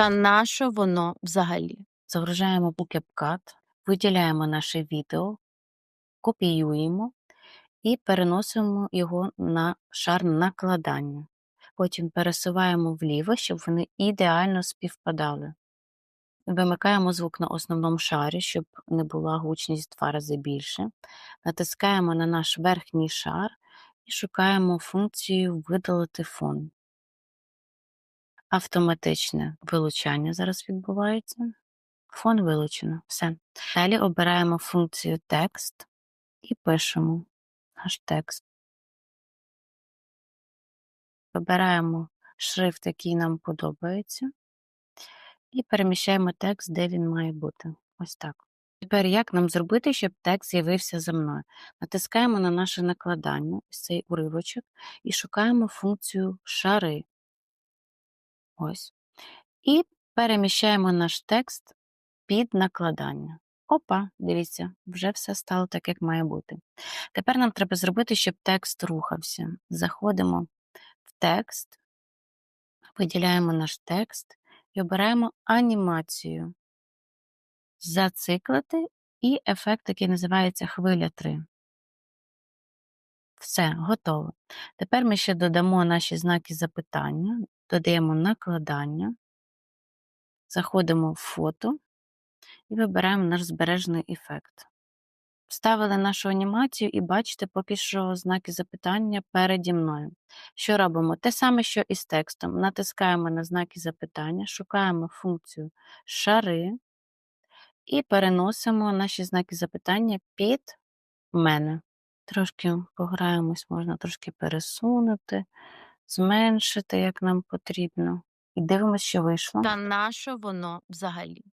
Та нащо воно взагалі? Загружаємо CapCut, виділяємо наше відео, копіюємо і переносимо його на шар накладання. Потім пересуваємо вліво, щоб вони ідеально співпадали. Вимикаємо звук на основному шарі, щоб не була гучність два рази більше. Натискаємо на наш верхній шар і шукаємо функцію видалити фон. Автоматичне вилучання зараз відбувається. Фон вилучено. Все. Далі обираємо функцію текст і пишемо наш текст. Вибираємо шрифт, який нам подобається, і переміщаємо текст, де він має бути. Ось так. Тепер як нам зробити, щоб текст з'явився за мною? Натискаємо на наше накладання, ось цей уривочок, і шукаємо функцію шари. Ось. І переміщаємо наш текст під накладання. Опа, дивіться, вже все стало так, як має бути. Тепер нам треба зробити, щоб текст рухався. Заходимо в текст, виділяємо наш текст і обираємо анімацію. Зациклити і ефект, який називається хвиля 3. Все, готово. Тепер ми ще додамо наші знаки запитання, додаємо накладання, заходимо в фото і вибираємо наш збережений ефект. Вставили нашу анімацію і бачите поки що знаки запитання переді мною. Що робимо? Те саме, що і з текстом. Натискаємо на знаки запитання, шукаємо функцію шари і переносимо наші знаки запитання під мене. Трошки пограємось, можна трошки пересунути, зменшити, як нам потрібно. І дивимося, що вийшло. Та наше воно взагалі?